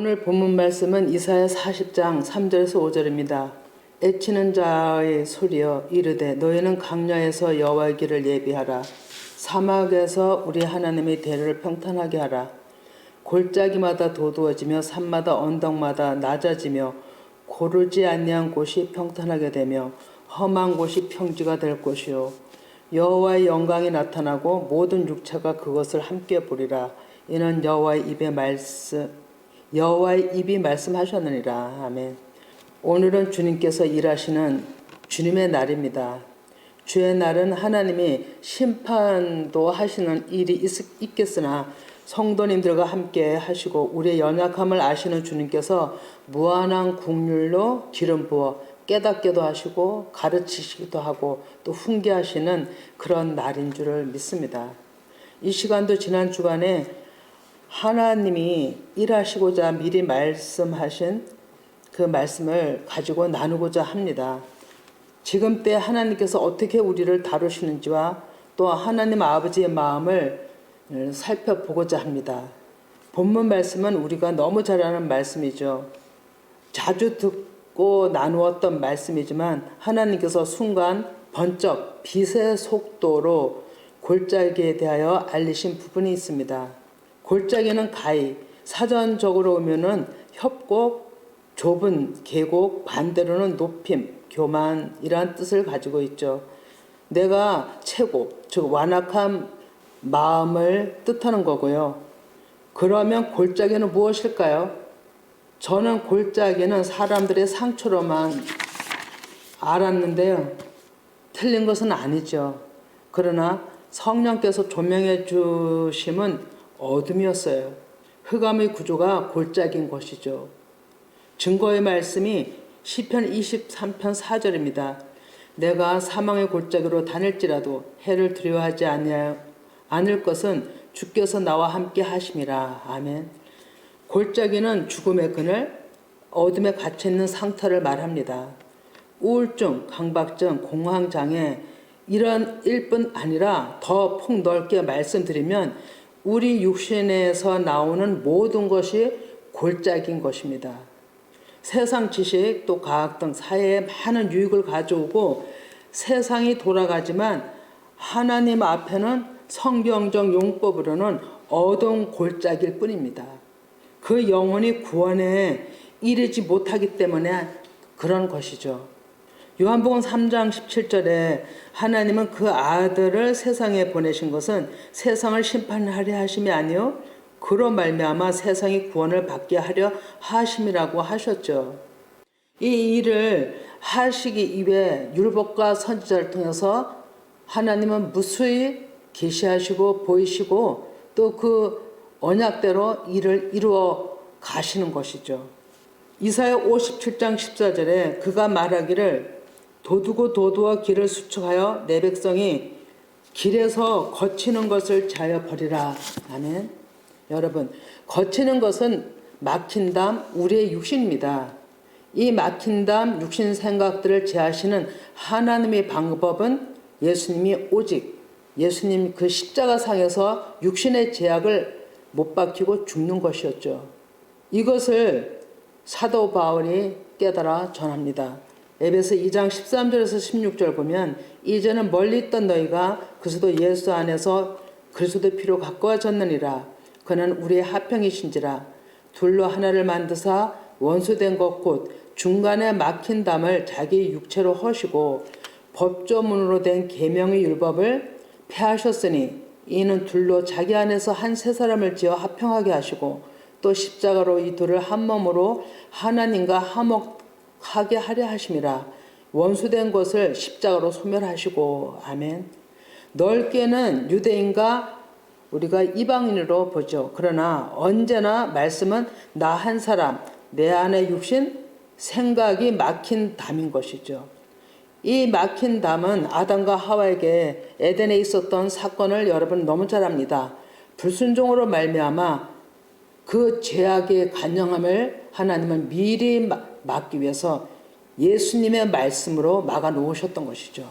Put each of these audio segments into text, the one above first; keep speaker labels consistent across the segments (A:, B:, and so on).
A: 오늘 본문 말씀은 이사야 40장 3절에서 5절입니다. 애치는 자의 소리여 이르되 너희는 강야에서 여호와의 길을 예비하라. 사막에서 우리 하나님의 대를 평탄하게 하라. 골짜기마다 도두어지며 산마다 언덕마다 낮아지며 고르지 아니한 곳이 평탄하게 되며 험한 곳이 평지가 될 것이요. 여호와의 영광이 나타나고 모든 육체가 그것을 함께 보리라. 이는 여호와의 입의 말씀 여호와의 입이 말씀하셨느니라 아멘. 오늘은 주님께서 일하시는 주님의 날입니다. 주의 날은 하나님이 심판도 하시는 일이 있, 있겠으나 성도님들과 함께 하시고 우리의 연약함을 아시는 주님께서 무한한 국률로 기름 부어 깨닫게도 하시고 가르치시기도 하고 또 훈계하시는 그런 날인 줄을 믿습니다. 이 시간도 지난 주간에 하나님이 일하시고자 미리 말씀하신 그 말씀을 가지고 나누고자 합니다. 지금 때 하나님께서 어떻게 우리를 다루시는지와 또 하나님 아버지의 마음을 살펴보고자 합니다. 본문 말씀은 우리가 너무 잘 아는 말씀이죠. 자주 듣고 나누었던 말씀이지만 하나님께서 순간 번쩍 빛의 속도로 골짜기에 대하여 알리신 부분이 있습니다. 골짜기는 가히 사전적으로 오면은 협곡, 좁은 계곡, 반대로는 높임, 교만 이러한 뜻을 가지고 있죠. 내가 최고, 즉 완악한 마음을 뜻하는 거고요. 그러면 골짜기는 무엇일까요? 저는 골짜기는 사람들의 상처로만 알았는데요. 틀린 것은 아니죠. 그러나 성령께서 조명해 주심은 어둠이었어요. 흑암의 구조가 골짜기인 것이죠. 증거의 말씀이 시편 23편 4절입니다. 내가 사망의 골짜기로 다닐지라도 해를 두려워하지 않을 것은 주께서 나와 함께 하심이라. 아멘. 골짜기는 죽음의 그늘, 어둠에 갇혀 있는 상태를 말합니다. 우울증, 강박증, 공황장애 이런 일뿐 아니라 더 폭넓게 말씀드리면 우리 육신에서 나오는 모든 것이 골짜기인 것입니다. 세상 지식 또 과학 등 사회에 많은 유익을 가져오고 세상이 돌아가지만 하나님 앞에는 성경적 용법으로는 어두운 골짜기일 뿐입니다. 그 영혼이 구원에 이르지 못하기 때문에 그런 것이죠. 요한복음 3장 17절에 하나님은 그 아들을 세상에 보내신 것은 세상을 심판하려 하심이 아니요 그로 말미암아 세상이 구원을 받게 하려 하심이라고 하셨죠. 이 일을 하시기 이외 율법과 선지자를 통해서 하나님은 무수히 계시하시고 보이시고 또 그 언약대로 일을 이루어 가시는 것이죠. 이사야 57장 14절에 그가 말하기를 도두고 도두어 길을 수축하여 내 백성이 길에서 거치는 것을 자여 버리라. 아멘. 여러분, 거치는 것은 막힌 담 우리의 육신입니다. 이 막힌 담 육신 생각들을 제하시는 하나님의 방법은 예수님이 오직 예수님 그 십자가 상에서 육신의 제약을 못 박히고 죽는 것이었죠. 이것을 사도 바울이 깨달아 전합니다. 에베소 2장 13절에서 16절 보면 이제는 멀리 있던 너희가 그리스도 예수 안에서 그리스도 피로 가까워졌느니라. 그는 우리의 하평이신지라. 둘로 하나를 만드사 원수된 것 곧 중간에 막힌 담을 자기 육체로 허시고 법조문으로 된 계명의 율법을 폐하셨으니 이는 둘로 자기 안에서 한 세 사람을 지어 합평하게 하시고 또 십자가로 이 둘을 한 몸으로 하나님과 화목 하게 하려 하심이라 원수된 것을 십자가로 소멸하시고 아멘. 넓게는 유대인과 우리가 이방인으로 보죠. 그러나 언제나 말씀은 나 한 사람, 내 안에 육신, 생각이 막힌 담인 것이죠. 이 막힌 담은 아담과 하와에게 에덴에 있었던 사건을 여러분 너무 잘 압니다. 불순종으로 말미암아 그 죄악의 간영함을 하나님은 미리 막기 위해서 예수님의 말씀으로 막아 놓으셨던 것이죠.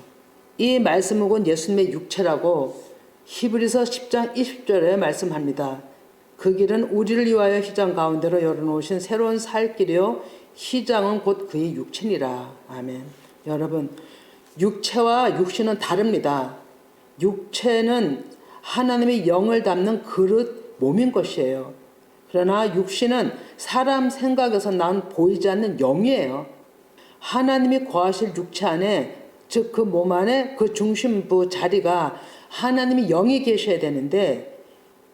A: 이 말씀은 예수님의 육체라고 히브리서 10장 20절에 말씀합니다. 그 길은 우리를 위하여 휘장 가운데로 열어놓으신 새로운 살 길이요 휘장은 곧 그의 육체니라. 아멘. 여러분 육체와 육신은 다릅니다. 육체는 하나님의 영을 담는 그릇 몸인 것이에요. 그러나 육신은 사람 생각에서 난 보이지 않는 영이에요. 하나님이 거하실 육체 안에 즉 그 몸 안에 그 중심부 자리가 하나님이 영이 계셔야 되는데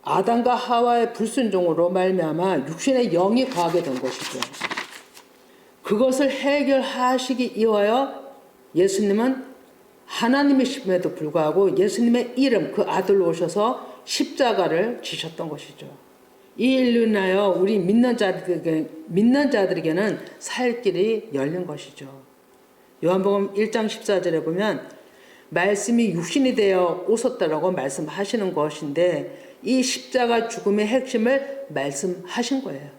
A: 아담과 하와의 불순종으로 말미암아 육신의 영이 거하게 된 것이죠. 그것을 해결하시기 위하여 예수님은 하나님이심에도 불구하고 예수님의 이름 그 아들로 오셔서 십자가를 지셨던 것이죠. 이 일로 인하여 우리 믿는 자들에게 믿는 자들에게는 살 길이 열린 것이죠. 요한복음 1장 14절에 보면 말씀이 육신이 되어 오셨다라고 말씀하시는 것인데 이 십자가 죽음의 핵심을 말씀하신 거예요.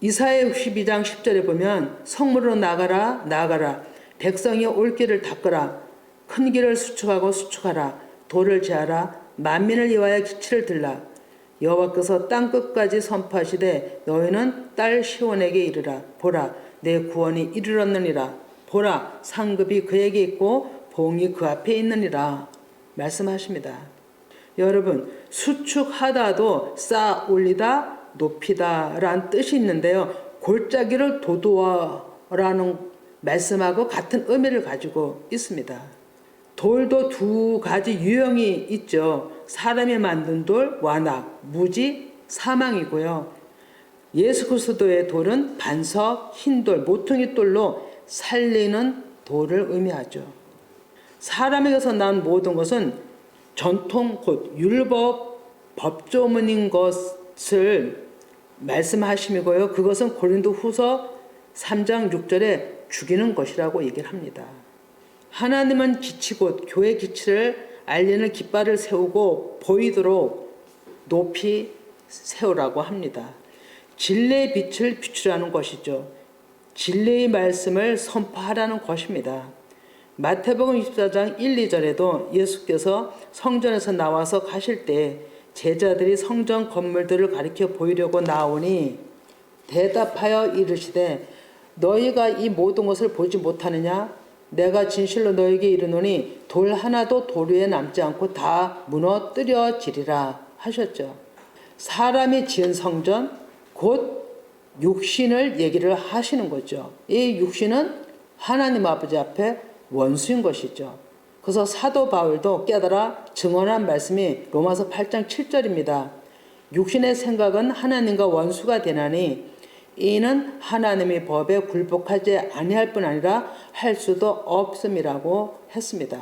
A: 이사야 62장 10절에 보면 성문으로 나가라 나가라. 백성이 올 길을 닦으라. 큰 길을 수축하고 수축하라. 돌을 제하라. 만민을 위하여 기치를 들라 여호와께서 땅 끝까지 선포하시되 너희는 딸 시온에게 이르라 보라 내 구원이 이르렀느니라 보라 상급이 그에게 있고 봉이 그 앞에 있느니라 말씀하십니다. 여러분 수축하다도 쌓아 올리다 높이다라는 뜻이 있는데요. 골짜기를 도도하라는 말씀하고 같은 의미를 가지고 있습니다. 돌도 두 가지 유형이 있죠. 사람이 만든 돌, 완악, 무지, 사망이고요. 예수 그리스도의 돌은 반석, 흰돌, 모퉁이 돌로 살리는 돌을 의미하죠. 사람에게서 난 모든 것은 전통 곧 율법 법조문인 것을 말씀하심이고요. 그것은 고린도 후서 3장 6절에 죽이는 것이라고 얘기를 합니다. 하나님은 기치 곧 교회 기치를 알리는 깃발을 세우고 보이도록 높이 세우라고 합니다. 진리의 빛을 비추라는 것이죠. 진리의 말씀을 선포하라는 것입니다. 마태복음 24장 1, 2절에도 예수께서 성전에서 나와서 가실 때 제자들이 성전 건물들을 가리켜 보이려고 나오니 대답하여 이르시되 너희가 이 모든 것을 보지 못하느냐 내가 진실로 너에게 이르노니 돌 하나도 돌 위에 남지 않고 다 무너뜨려지리라 하셨죠. 사람이 지은 성전 곧 육신을 얘기를 하시는 거죠. 이 육신은 하나님 아버지 앞에 원수인 것이죠. 그래서 사도 바울도 깨달아 증언한 말씀이 로마서 8장 7절입니다. 육신의 생각은 하나님과 원수가 되나니 이는 하나님의 법에 굴복하지 아니할 뿐 아니라 할 수도 없음이라고 했습니다.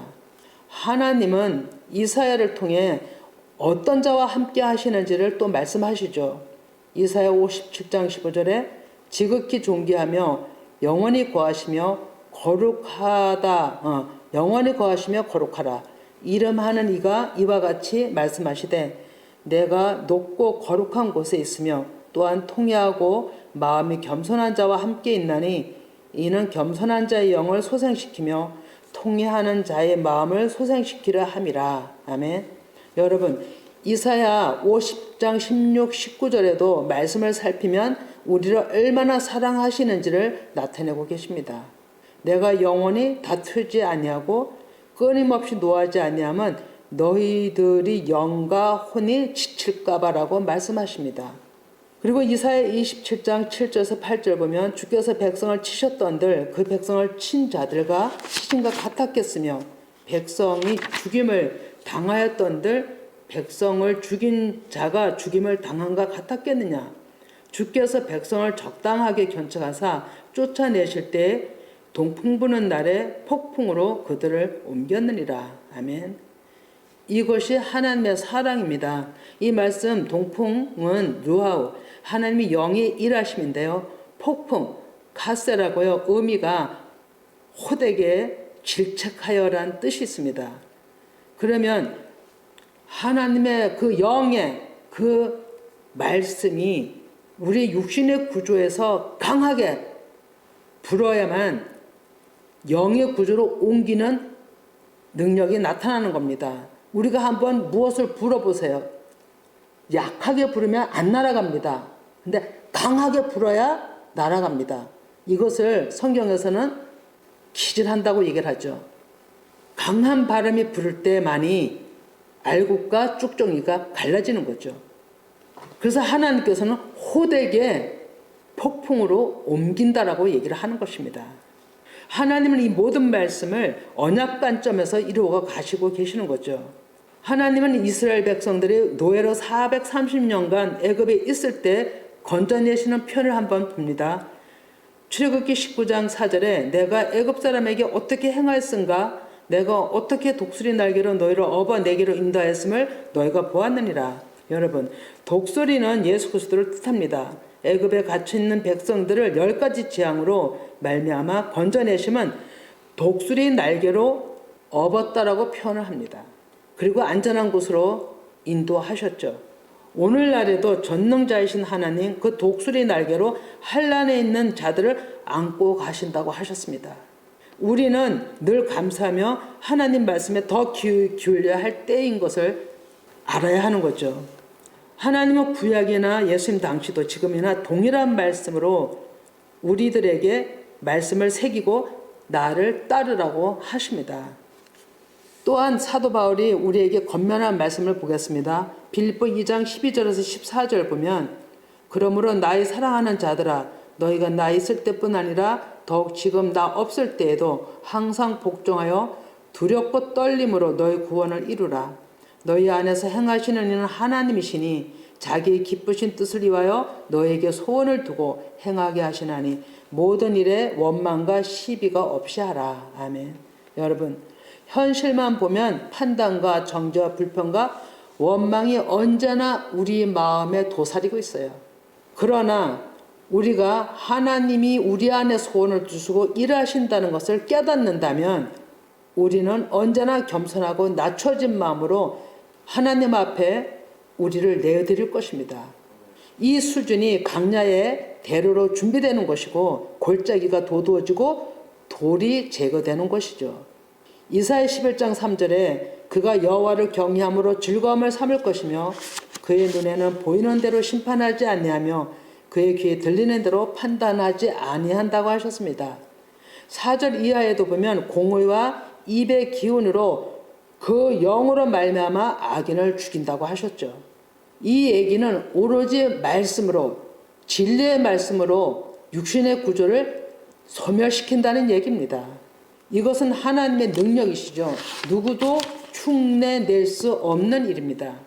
A: 하나님은 이사야를 통해 어떤 자와 함께 하시는지를 또 말씀하시죠. 이사야 57장 15절에 지극히 존귀하며 영원히 거하시며 거룩하다 어, 영원히 거하시며 거룩하라 이름하는 이가 이와 같이 말씀하시되 내가 높고 거룩한 곳에 있으며 또한 통회하고 마음이 겸손한 자와 함께 있나니 이는 겸손한 자의 영을 소생시키며 통회하는 자의 마음을 소생시키려 함이라 아멘 여러분 이사야 50장 16, 19절에도 말씀을 살피면 우리를 얼마나 사랑하시는지를 나타내고 계십니다. 내가 영원히 다투지 아니하고 끊임없이 노하지 아니하면 너희들이 영과 혼이 지칠까봐라고 말씀하십니다. 그리고 이사야 27장 7절에서 8절 보면 주께서 백성을 치셨던들 그 백성을 친 자들과 치신과 같았겠으며 백성이 죽임을 당하였던들 백성을 죽인 자가 죽임을 당한과 같았겠느냐 주께서 백성을 적당하게 견책하사 쫓아내실 때 동풍 부는 날에 폭풍으로 그들을 옮겼느니라. 아멘. 이것이 하나님의 사랑입니다. 이 말씀 동풍은 루하우 하나님이 영의 일하심인데요. 폭풍 가세라고요. 의미가 호되게 질책하여란 뜻이 있습니다. 그러면 하나님의 그 영의 그 말씀이 우리 육신의 구조에서 강하게 불어야만 영의 구조로 옮기는 능력이 나타나는 겁니다. 우리가 한번 무엇을 불어보세요. 약하게 부르면 안 날아갑니다. 근데 강하게 불어야 날아갑니다. 이것을 성경에서는 기질한다고 얘기를 하죠. 강한 바람이 불을 때만이 알곡과 쭉정이가 갈라지는 거죠. 그래서 하나님께서는 호되게 폭풍으로 옮긴다라고 얘기를 하는 것입니다. 하나님은 이 모든 말씀을 언약 관점에서 이루어 가시고 계시는 거죠. 하나님은 이스라엘 백성들이 노예로 430년간 애굽에 있을 때 건져내시는 편을 한번 봅니다. 출애굽기 19장 4절에 내가 애굽 사람에게 어떻게 행하였은가 내가 어떻게 독수리 날개로 너희를 업어 내기로 인도하였음을 너희가 보았느니라. 여러분, 독수리는 예수 그리스도를 뜻합니다. 애굽에 갇혀 있는 백성들을 열 가지 재앙으로 말미암아 건져내심은 독수리 날개로 업었다라고 표현을 합니다. 그리고 안전한 곳으로 인도하셨죠. 오늘날에도 전능자이신 하나님 그 독수리 날개로 한란에 있는 자들을 안고 가신다고 하셨습니다. 우리는 늘 감사하며 하나님 말씀에 더 기- 기울여야 할 때인 것을 알아야 하는 거죠. 하나님은 구약이나 예수님 당시도 지금이나 동일한 말씀으로 우리들에게 말씀을 새기고 나를 따르라고 하십니다. 또한 사도 바울이 우리에게 건면한 말씀을 보겠습니다. 빌립보 2장 12절에서 14절 보면 그러므로 나의 사랑하는 자들아 너희가 나 있을 때뿐 아니라 더욱 지금 나 없을 때에도 항상 복종하여 두렵고 떨림으로 너희 구원을 이루라. 너희 안에서 행하시는 이는 하나님이시니 자기의 기쁘신 뜻을 이하여 너에게 소원을 두고 행하게 하시나니 모든 일에 원망과 시비가 없이 하라. 아멘. 여러분 현실만 보면 판단과 정죄와 불평과 원망이 언제나 우리 마음에 도사리고 있어요. 그러나 우리가 하나님이 우리 안에 소원을 두시고 일하신다는 것을 깨닫는다면 우리는 언제나 겸손하고 낮춰진 마음으로 하나님 앞에 우리를 내어드릴 것입니다. 이 수준이 강야의 대로로 준비되는 것이고 골짜기가 도두어지고 돌이 제거되는 것이죠. 이사야 11장 3절에 그가 여호와를 경외함으로 즐거움을 삼을 것이며 그의 눈에는 보이는 대로 심판하지 아니하며 그의 귀에 들리는 대로 판단하지 아니한다고 하셨습니다. 4절 이하에도 보면 공의와 입의 기운으로 그 영으로 말미암아 악인을 죽인다고 하셨죠. 이 얘기는 오로지 말씀으로 진리의 말씀으로 육신의 구조를 소멸시킨다는 얘기입니다. 이것은 하나님의 능력이시죠. 누구도 흉내낼 수 없는 일입니다.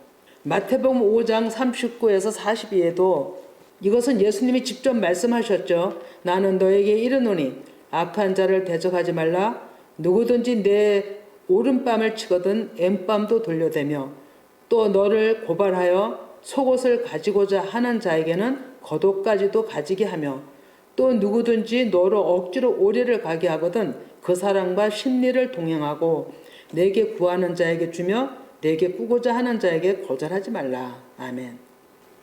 A: 마태복음 5장 39에서 42에도 이것은 예수님이 직접 말씀하셨죠. 나는 너에게 이르노니 악한 자를 대적하지 말라. 누구든지 내 오른밤을 치거든 왼밤도 돌려대며 또 너를 고발하여 속옷을 가지고자 하는 자에게는 겉옷까지도 가지게 하며 또 누구든지 너로 억지로 오리를 가게 하거든 그 사람과 심리를 동행하고 내게 구하는 자에게 주며 내게 꾸고자 하는 자에게 거절하지 말라. 아멘.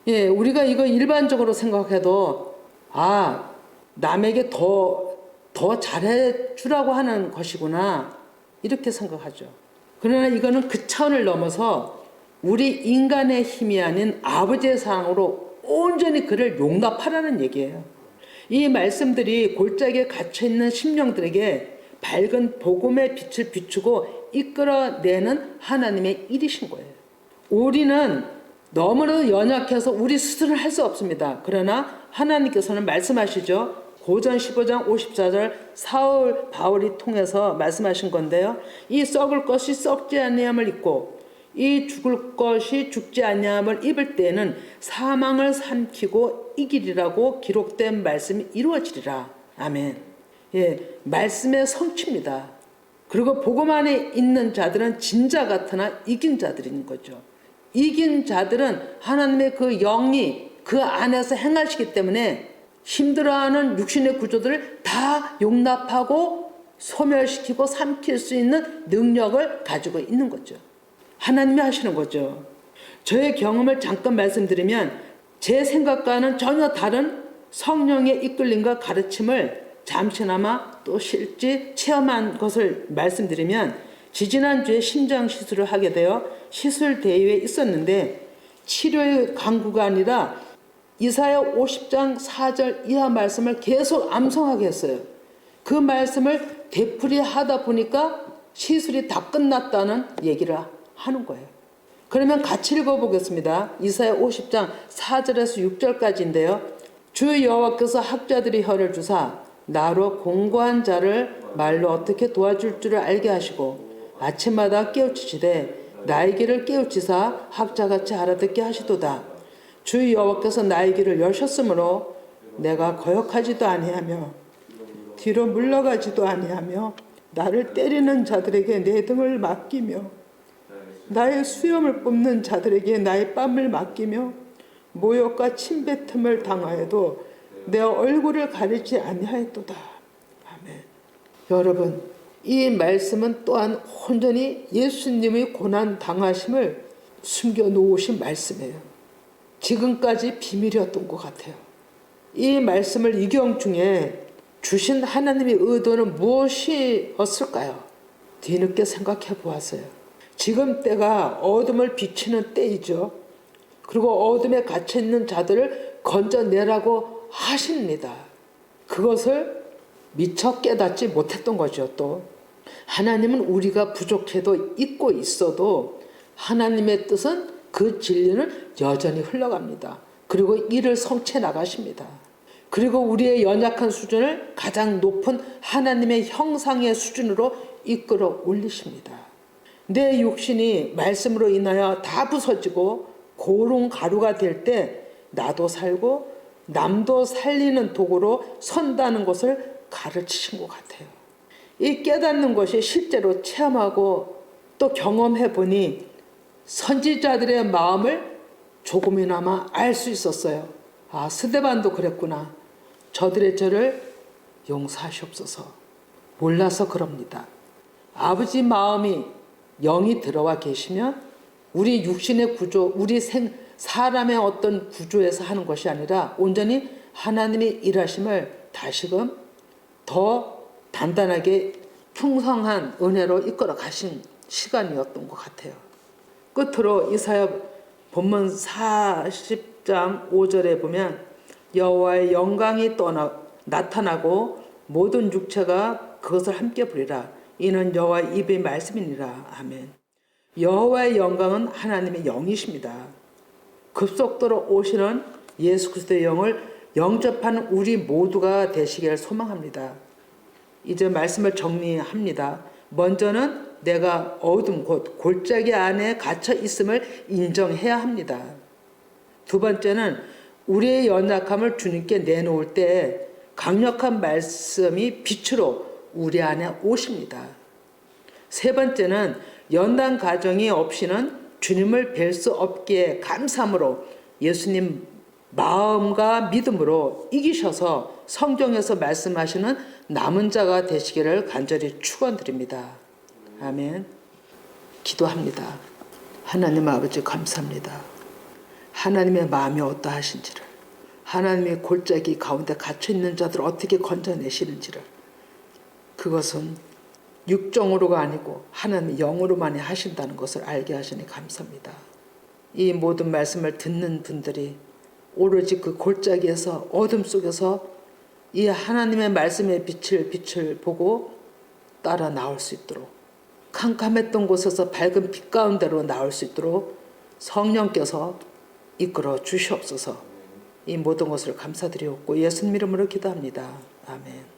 A: 예, 우리가 이거 일반적으로 생각해도 아, 남에게 더, 더 잘해 주라고 하는 것이구나. 이렇게 생각하죠. 그러나 이거는 그 차원을 넘어서 우리 인간의 힘이 아닌 아버지의 사랑으로 온전히 그를 용납하라는 얘기예요. 이 말씀들이 골짜기에 갇혀 있는 심령들에게 밝은 복음의 빛을 비추고 이끌어내는 하나님의 일이신 거예요. 우리는 너무나도 연약해서 우리 스스로 할 수 없습니다. 그러나 하나님께서는 말씀하시죠. 고전 15장 54절 사울 바울이 통해서 말씀하신 건데요. 이 썩을 것이 썩지 아니함을 입고 이 죽을 것이 죽지 아니함을 입을 때에는 사망을 삼키고 이기리라고 기록된 말씀이 이루어지리라. 아멘. 예, 말씀의 성취입니다. 그리고 복음 안에 있는 자들은 진자 같으나 이긴 자들인 거죠. 이긴 자들은 하나님의 그 영이 그 안에서 행하시기 때문에 힘들어하는 육신의 구조들을 다 용납하고 소멸시키고 삼킬 수 있는 능력을 가지고 있는 거죠. 하나님이 하시는 거죠. 저의 경험을 잠깐 말씀드리면 제 생각과는 전혀 다른 성령의 이끌림과 가르침을 잠시나마 또 실제 체험한 것을 말씀드리면 지지난주에 심장 시술을 하게 되어 시술 대회에 있었는데 치료의 강구가 아니라 이사야 50장 4절 이하 말씀을 계속 암송하게 했어요. 그 말씀을 되풀이하다 보니까 시술이 다 끝났다는 얘기를 하는 거예요. 그러면 같이 읽어보겠습니다. 이사야 50장 4절에서 6절까지인데요. 주 여호와께서 학자들이 혀를 주사 나로 공고한 자를 말로 어떻게 도와줄 줄을 알게 하시고 아침마다 깨우치시되 나의 길을 깨우치사 학자같이 알아듣게 하시도다. 주 여호와께서 나의 길을 여셨으므로 내가 거역하지도 아니하며 뒤로 물러가지도 아니하며 나를 때리는 자들에게 내 등을 맡기며 나의 수염을 뽑는 자들에게 나의 뺨을 맡기며 모욕과 침뱉음을 당하여도 내 얼굴을 가리지 아니하였도다. 아멘. 여러분, 이 말씀은 또한 온전히 예수님의 고난 당하심을 숨겨 놓으신 말씀이에요. 지금까지 비밀이었던 것 같아요. 이 말씀을 이경 중에 주신 하나님의 의도는 무엇이었을까요? 뒤늦게 생각해 보았어요. 지금 때가 어둠을 비치는 때이죠. 그리고 어둠에 갇혀 있는 자들을 건져내라고 하십니다. 그것을 미처 깨닫지 못했던 거죠, 또. 하나님은 우리가 부족해도 잊고 있어도 하나님의 뜻은 그 진리는 여전히 흘러갑니다. 그리고 이를 성취해 나가십니다. 그리고 우리의 연약한 수준을 가장 높은 하나님의 형상의 수준으로 이끌어 올리십니다. 내 육신이 말씀으로 인하여 다 부서지고 고운 가루가 될 때 나도 살고 남도 살리는 도구로 선다는 것을 가르치신 것 같아요. 이 깨닫는 것이 실제로 체험하고 또 경험해 보니 선지자들의 마음을 조금이나마 알 수 있었어요. 아, 스데반도 그랬구나. 저들의 죄를 용서하시옵소서. 몰라서 그럽니다. 아버지 마음이 영이 들어와 계시면 우리 육신의 구조, 우리 생, 사람의 어떤 구조에서 하는 것이 아니라 온전히 하나님의 일하심을 다시금 더 단단하게 풍성한 은혜로 이끌어 가신 시간이었던 것 같아요. 끝으로 이사야 본문 40장 5절에 보면 여호와의 영광이 떠나 나타나고 모든 육체가 그것을 함께 부리라. 이는 여호와의 입의 말씀이니라. 아멘. 여호와의 영광은 하나님의 영이십니다. 급속도로 오시는 예수 그리스도의 영을 영접하는 우리 모두가 되시기를 소망합니다. 이제 말씀을 정리합니다. 먼저는 내가 어둠 곧 골짜기 안에 갇혀 있음을 인정해야 합니다. 두 번째는 우리의 연약함을 주님께 내놓을 때 강력한 말씀이 빛으로 우리 안에 오십니다. 세 번째는 연단 가정이 없이는 주님을 뵐 수 없기에 감사함으로 예수님 마음과 믿음으로 이기셔서 성경에서 말씀하시는 남은 자가 되시기를 간절히 축원드립니다. 아멘. 기도합니다. 하나님 아버지 감사합니다. 하나님의 마음이 어떠하신지를 하나님의 골짜기 가운데 갇혀 있는 자들 어떻게 건져내시는지를 그것은 육정으로가 아니고 하나님 영으로만이 하신다는 것을 알게 하시니 감사합니다. 이 모든 말씀을 듣는 분들이 오로지 그 골짜기에서 어둠 속에서 이 하나님의 말씀의 빛을 빛을 보고 따라 나올 수 있도록 캄캄했던 곳에서 밝은 빛 가운데로 나올 수 있도록 성령께서 이끌어 주시옵소서. 이 모든 것을 감사드리옵고 예수님 이름으로 기도합니다. 아멘.